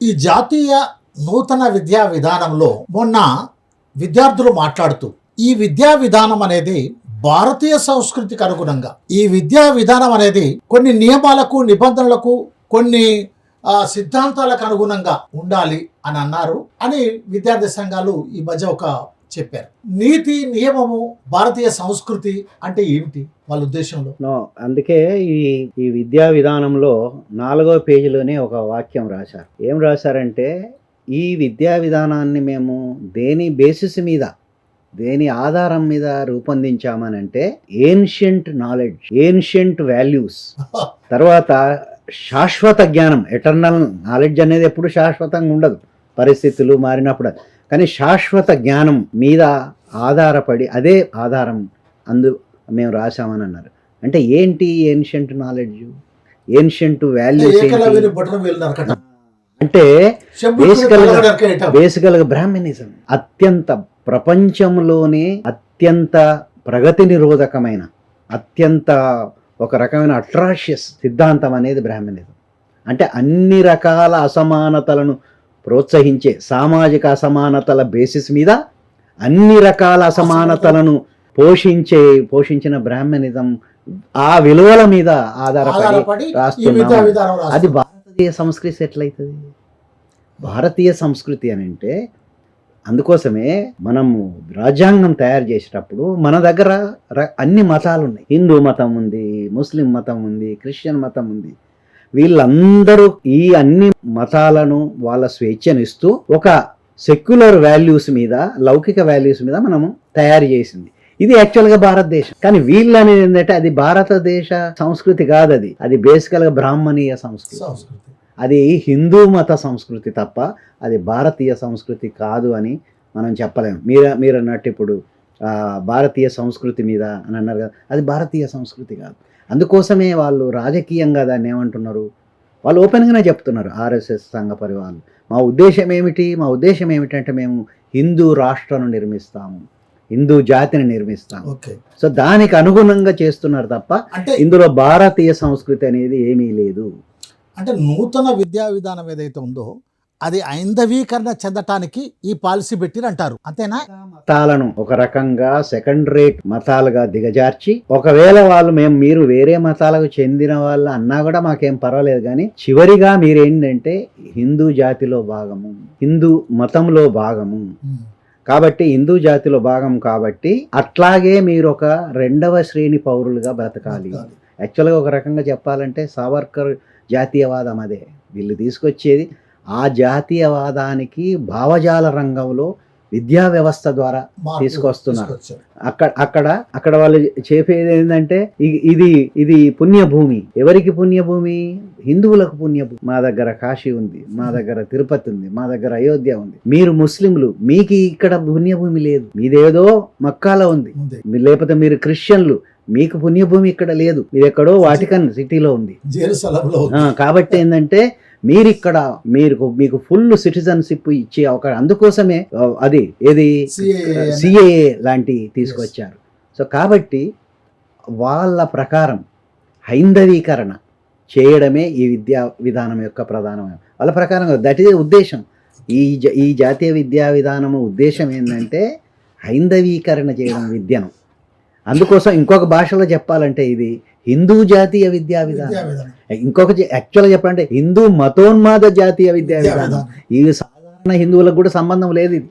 ఈ జాతీయ నూతన విద్యా విధానంలో మొన్న విద్యార్థులు మాట్లాడుతూ ఈ విద్యా విధానం అనేది భారతీయ సంస్కృతికి అనుగుణంగా ఈ విద్యా విధానం అనేది కొన్ని నియమాలకు నిబంధనలకు కొన్ని సిద్ధాంతాలకు అనుగుణంగా ఉండాలి అని అన్నారు అని విద్యార్థి సంఘాలు ఈ మధ్య ఒక చెప్పారు. నీతి నియమము భారతీయ సంస్కృతి అంటే ఏమిటి వాళ్ళ ఉద్దేశంలో? అందుకే ఈ ఈ విద్యా విధానంలో నాలుగో పేజీలోనే ఒక వాక్యం రాశారు. ఏం రాశారంటే ఈ విద్యా విధానాన్ని మేము దేని బేసిస్ మీద దేని ఆధారం మీద రూపొందించామని అంటే ఏన్షియంట్ నాలెడ్జ్ ఏన్షియంట్ వాల్యూస్ తర్వాత శాశ్వత జ్ఞానం ఎటర్నల్ నాలెడ్జ్ అనేది ఎప్పుడు శాశ్వతంగా ఉండదు. పరిస్థితులు మారినప్పుడు. కానీ శాశ్వత జ్ఞానం మీద ఆధారపడి అదే ఆధారం అందు మేము రాశామని అన్నారు. అంటే ఏంటి ఏన్షియంట్ నాలెడ్జ్ ఏన్షియంట్ వాల్యూస్ అంటే శంభుకుడి Basically గా- తల నరకేయటం. బేసికల్గా బ్రాహ్మణిజం అత్యంత ప్రపంచంలోనే అత్యంత ప్రగతి నిరోధకమైన అత్యంత ఒక రకమైన అట్రాషియస్ సిద్ధాంతం అనేది బ్రాహ్మణిజం. అంటే అన్ని రకాల అసమానతలను ప్రోత్సహించే సామాజిక అసమానతల బేసిస్ మీద అన్ని రకాల అసమానతలను పోషించే పోషించిన బ్రాహ్మణిజం ఆ విలువల మీద ఆధారపడి విధానం అది. భారతీయ సంస్కృతి ఎట్లయితుంది? భారతీయ సంస్కృతి అని అంటే అందుకోసమే మనము రాజ్యాంగం తయారు చేసేటప్పుడు మన దగ్గర అన్ని మతాలు ఉన్నాయి హిందూ మతం ఉంది ముస్లిం మతం ఉంది క్రిస్టియన్ మతం ఉంది. వీళ్ళందరూ ఈ అన్ని మతాలను వాళ్ళ స్వేచ్ఛను ఇస్తూ ఒక సెక్యులర్ వాల్యూస్ మీద లౌకిక వాల్యూస్ మీద మనము తయారు చేసింది. ఇది యాక్చువల్గా భారతదేశం. కానీ వీళ్ళు అనేది ఏంటంటే అది భారతదేశ సంస్కృతి కాదు అది. అది బేసికల్గా బ్రాహ్మణీయ సంస్కృతి. సంస్కృతి. అది హిందూ మత సంస్కృతి తప్ప అది భారతీయ సంస్కృతి కాదు అని మనం చెప్పలేము. మీరు మీరు అన్నట్టు ఇప్పుడు భారతీయ సంస్కృతి మీద అని అన్నారు కదా. అది భారతీయ సంస్కృతి కాదు. అందుకోసమే వాళ్ళు రాజకీయంగా దాన్ని ఏమంటున్నారు? వాళ్ళు ఓపెన్గానే చెప్తున్నారు ఆర్ఎస్ఎస్ సంఘ పరివాళ్ళు మా ఉద్దేశం ఏమిటి? మా ఉద్దేశం ఏమిటంటే మేము హిందూ రాష్ట్రాన్ని నిర్మిస్తాము. హిందూ జాతిని నిర్మిస్తాము. ఓకే. సో దానికి అనుగుణంగా చేస్తున్నారు తప్ప అంటే ఇందులో భారతీయ సంస్కృతి అనేది ఏమీ లేదు. అంటే నూతన విద్యా విధానం ఏదైతే ఉందో అది ఐందవీకరణ చెందటానికి ఈ పాలసీ పెట్టిరు అంటారు అంతేనా? మతాలను ఒక రకంగా సెకండ్ రేట్ మతాలుగా దిగజార్చి ఒకవేళ వాళ్ళు మేము మీరు వేరే మతాలకు చెందిన వాళ్ళు అన్నా కూడా మాకేం పర్వాలేదు. కానీ చివరిగా మీరేంటంటే హిందూ జాతిలో భాగము హిందూ మతంలో భాగము. కాబట్టి హిందూ జాతిలో భాగం కాబట్టి అట్లాగే మీరు ఒక రెండవ శ్రేణి పౌరులుగా బ్రతకాలి. యాక్చువల్గా ఒక రకంగా చెప్పాలంటే సావర్కర్ జాతీయవాదం అదే. వీళ్ళు తీసుకొచ్చేది ఆ జాతీయవాదానికి భావజాల రంగంలో విద్యా వ్యవస్థ ద్వారా తీసుకొస్తున్నారు. అక్కడ అక్కడ అక్కడ వాళ్ళు చెప్పేది ఏంటంటే ఇది ఇది పుణ్యభూమి. ఎవరికి పుణ్యభూమి? హిందువులకు పుణ్యభూమి. మా దగ్గర కాశీ ఉంది మా దగ్గర తిరుపతి ఉంది మా దగ్గర అయోధ్య ఉంది. మీరు ముస్లింలు మీకు ఇక్కడ పుణ్యభూమి లేదు. మీదేదో మక్కాలో ఉంది. లేకపోతే మీరు క్రిస్టియన్లు మీకు పుణ్యభూమి ఇక్కడ లేదు. మీరు ఎక్కడో వాటికన్ సిటీలో ఉంది. కాబట్టి ఏంటంటే మీరు ఇక్కడ మీరు మీకు ఫుల్ సిటిజన్షిప్ ఇచ్చే ఒక అందుకోసమే అది ఏది. సిఏఏ లాంటి తీసుకొచ్చారు. సో కాబట్టి వాళ్ళ ప్రకారం హైందవీకరణ చేయడమే ఈ విద్యా విధానం యొక్క ప్రధానమైన వాళ్ళ ప్రకారం దట్ ఈస్ ఉద్దేశం. ఈ ఈ జాతీయ విద్యా విధానము ఉద్దేశం ఏంటంటే హైందవీకరణ చేయడం విద్యను. అందుకోసం ఇంకొక భాషలో చెప్పాలంటే ఇది హిందూ జాతీయ విద్యా విధానం. ఇంకొక యాక్చువల్గా చెప్పాలంటే హిందూ మతోన్మాద జాతీయ విద్యా విధానం. ఈ సాధారణ హిందువులకు కూడా సంబంధం లేదు ఇది